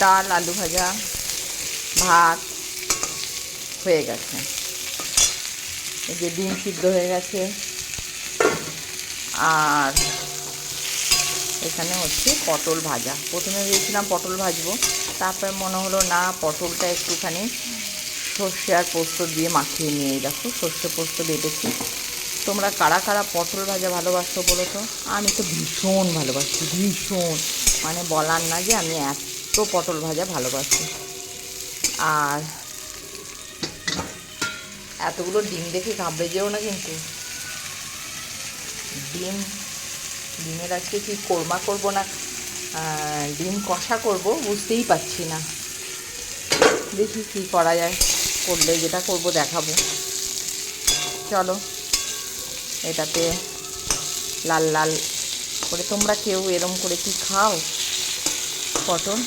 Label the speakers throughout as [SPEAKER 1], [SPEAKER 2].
[SPEAKER 1] ডাল, আলু ভাজা, ভাত হয়ে গেছে। এই যে ডিম সিদ্ধ হয়ে গেছে। আর এখানে হচ্ছে পটল ভাজা। প্রথমে ভেবেছিলাম পটল ভাজবো, তারপরে মনে হলো না, পটলটা একটুখানি সর্ষে আর পোস্ত দিয়ে মাখিয়ে নিয়ে দেখো, সর্ষে পোস্ত বেটেছি। তোমরা কারা কারা পটল ভাজা ভালোবাসো বলো তো? আমি তো ভীষণ ভালোবাসি, ভীষণ। মানে বলার না যে আমি এত পটল ভাজা ভালোবাসি। আর এতগুলো ডিম দেখে ঘাবড়ে যেও না কিন্তু। ডিম, ডিমের আজকে কি কোরমা করব না ডিম কষা করব বুঝতেই পারছি না। দেখি কি করা যায়, করলে যেটা করব দেখাবো। চলো, এটাতে লাল লাল করে তোমরা কেউ এরম করে কি খাও? পটল?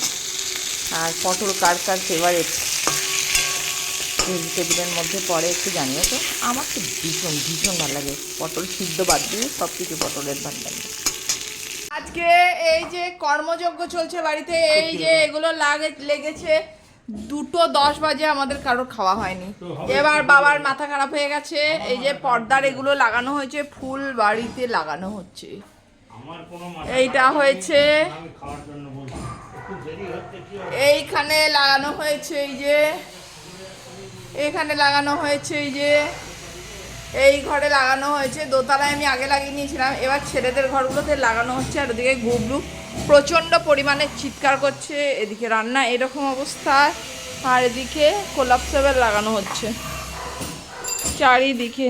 [SPEAKER 1] আর পটল কার কার ফেভারিট ভেজিটেবিলের মধ্যে পড়ে একটু জানিও তো। আমার তো ভীষণ ভীষণ ভালো লাগে। পটল সিদ্ধ বাদ দিয়ে সব কিছু পটলের ভালো লাগে আজকে এই যে কর্মযজ্ঞ চলছে বাড়িতে এই যে এগুলো লাগে লেগেছে। দুটো দশ বাজে আমাদের কারোর খাওয়া হয়নি। এবার বাবার মাথা খারাপ হয়ে গেছে। এই যে পর্দার এগুলো লাগানো হয়েছে ফুল বাড়িতে লাগানো হচ্ছে।
[SPEAKER 2] আমার কোনো মাথা
[SPEAKER 1] এইটা হয়েছে এইখানে লাগানো হয়েছে এই যে এখানে লাগানো হয়েছে এই যে, এই ঘরে লাগানো হয়েছে, দোতলায় আমি আগে লাগিয়ে নিয়েছিলাম, এবার ছেলেদের ঘরগুলোতে লাগানো হচ্ছে, আর ওদিকে গুবলু প্রচণ্ড পরিমাণে চিৎকার করছে, এদিকে রান্না এরকম অবস্থা, আর এদিকে কোলাপসেবেল লাগানো হচ্ছে, চারিদিকে।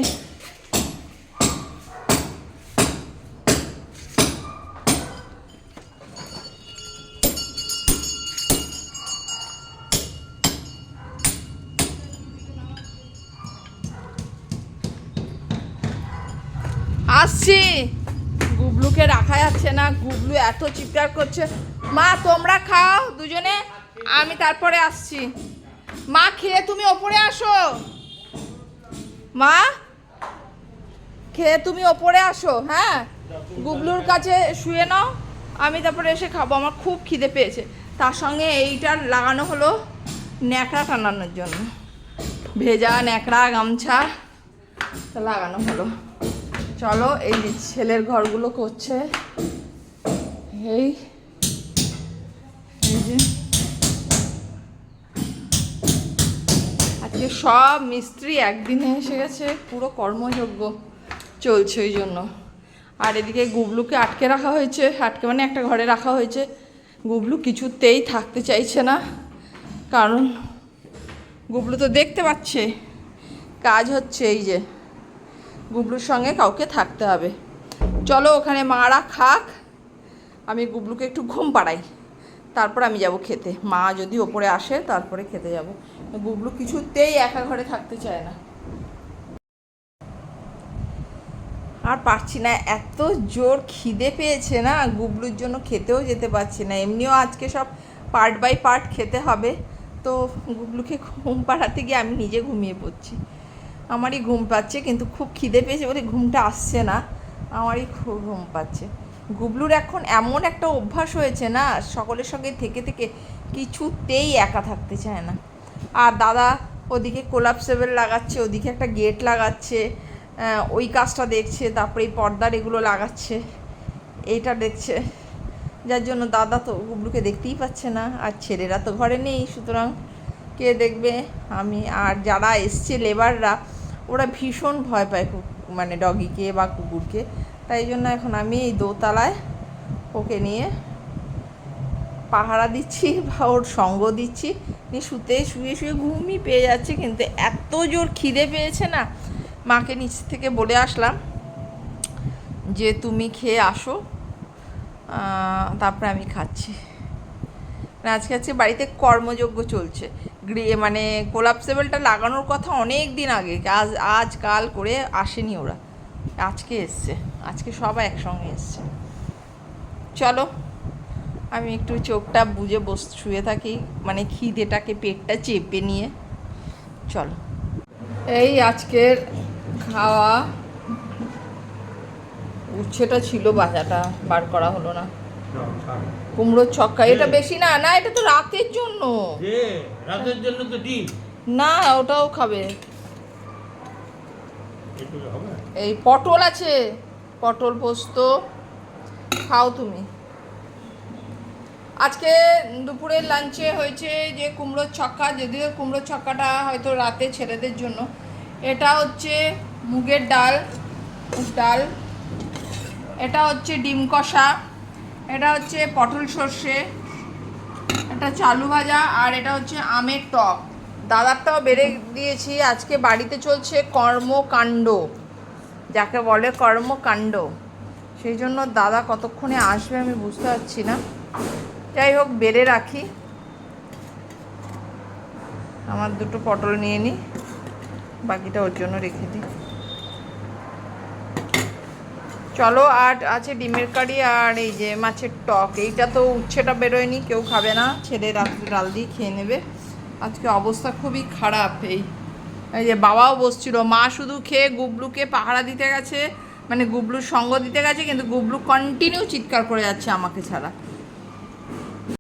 [SPEAKER 1] আসছি। গুবলুকে রাখা যাচ্ছে না, গুবলু এত চিৎকার করছে। মা, তোমরা খাও দুজনে, আমি তারপরে আসছি। মা, খেয়ে তুমি ওপরে আসো। মা, খেয়ে তুমি ওপরে আসো হ্যাঁ? গুবলুর কাছে শুয়ে নাও, আমি তারপরে এসে খাব, আমার খুব খিদে পেয়েছে। তার সঙ্গে এইটার লাগানো হলো ন্যাকড়া টানানোর জন্য। ভেজা ন্যাকড়া গামছা লাগানো হলো। চলো, এই যে ছেলের ঘরগুলো করছে। এই যে। আজকে সব মিস্ত্রি একদিনে এসে গেছে, পুরো কর্মযোগ্য চলছে ওই জন্য। আর এদিকে গুবলুকে আটকে রাখা হয়েছে, আটকে মানে একটা ঘরে রাখা হয়েছে। গুবলু কিছুতেই থাকতে চাইছে না, কারণ গুবলু তো দেখতে পাচ্ছে, কাজ হচ্ছে এই যে। গুবলুর সঙ্গে কাউকে থাকতে হবে। চলো ওখানে মারা খাক। আমি গুবলুকে একটু ঘুম পাড়াই। তারপর আমি যাব খেতে। মা যদি ওপরে আসে, তারপরে খেতে যাব। গুবলু কিছুতেই একা ঘরে থাকতে চায় না। আর পারছি না, এত জোর খিদে পেয়েছে না, গুবলুর জন্য খেতেও যেতে পারছি না। এমনিও আজকে সব পার্ট বাই পার্ট খেতে হবে। তো গুবলুকে ঘুম পাড়াতে গিয়ে আমি নিজে ঘুমিয়ে পড়ছি। আমারই ঘুম পাচ্ছে, কিন্তু খুব খিদে পেয়েছে বলে ঘুমটা আসছে না। আমারই খুব ঘুম পাচ্ছে। গুবলুর এখন এমন একটা অভ্যাস হয়েছে না, সকলের সঙ্গে থেকে থেকে কিছুতেই একা থাকতে চায় না। আর দাদা ওদিকে কোলাপসেবেল লাগাচ্ছে, ওদিকে একটা গেট লাগাচ্ছে ওই কাজটা দেখছে, তারপরে এই পর্দার এগুলো লাগাচ্ছে, এইটা দেখছে। যার জন্য দাদা তো গুবলুকে দেখতেই পাচ্ছে না, আর ছেলেরা তো ঘরে নেই, সুতরাং কে দেখবে? আমি আর যারা এসছে লেবাররা ওরা ভীষণ ভয় পায় মানে ডগিকে বা কুকুরকে। তাই জন্য এখন আমি এই দোতলায় ওকে নিয়ে পাহারা দিচ্ছি বা ওর সঙ্গ দিচ্ছি। নিয়ে শুতে শুয়ে শুয়ে ঘুমই পেয়ে যাচ্ছে, কিন্তু এত জোর খিদে পেয়েছে না। মাকে নিচ থেকে বলে আসলাম যে, তুমি খেয়ে আসো তারপরে আমি খাচ্ছি। মানে আজকে আজকে বাড়িতে কর্মযজ্ঞ চলছে। মানে কোলাপসেবলটা লাগানোর কথা অনেক দিন আগে, আজ আজ কাল করে আসেনি ওরা। আজকে এসছে, আজকে সবাই একসঙ্গে এসছে। চলো, আমি একটু চোখটা বুঝে বস, শুয়ে থাকি মানে খিদেটাকে, পেটটা চেপে নিয়ে। চলো। এই আজকের খাওয়া, উচ্ছেটা ছিল বাজাটা বার করা হলো না। কুমড়োর ছক্কা এটা। বেশি না না এটা তো রাতের জন্য।
[SPEAKER 2] রাতের জন্য তো ডিম।
[SPEAKER 1] না ওটাও খাবে। এই পটল আছে পটল পোস্ত খাও তুমি। আজকে দুপুরের লাঞ্চে হয়েছে যে কুমড়োর ছক্কা যদিও কুমড়োর ছক্কাটা হয়তো রাতে ছেলেদের জন্য। এটা হচ্ছে মুগের ডাল ডাল। এটা হচ্ছে ডিম কষা। এটা হচ্ছে পটল সর্ষে, এটা চালু ভাজা, আর এটা হচ্ছে আমের টক। দাদারটাও বেড়ে দিয়েছি, আজকে বাড়িতে চলছে কর্মকাণ্ড। যাকে বলে কর্মকাণ্ড। সেই জন্য দাদা কতক্ষণে আসবে আমি বুঝতে পারছি না। যাই হোক, বেড়ে রাখি। আমার দুটো পটল নিয়ে নিই বাকিটা ওর জন্য রেখে দিই। চলো, আর আছে ডিমের কারি আর এই যে মাছের টক। এইটা তো উচ্ছেটা বেরোয়নি, কেউ খাবে না। ছেলে রাত্রে ডাল দিয়ে খেয়ে নেবে। আজকে অবস্থা খুবই খারাপ এই। এই যে বাবাও বসছিল। মা শুধু খেয়ে গুবলুকে পাহারা দিতে গেছে মানে গুবলুর সঙ্গ দিতে গেছে, কিন্তু গুবলু কন্টিনিউ চিৎকার করে যাচ্ছে আমাকে ছাড়া।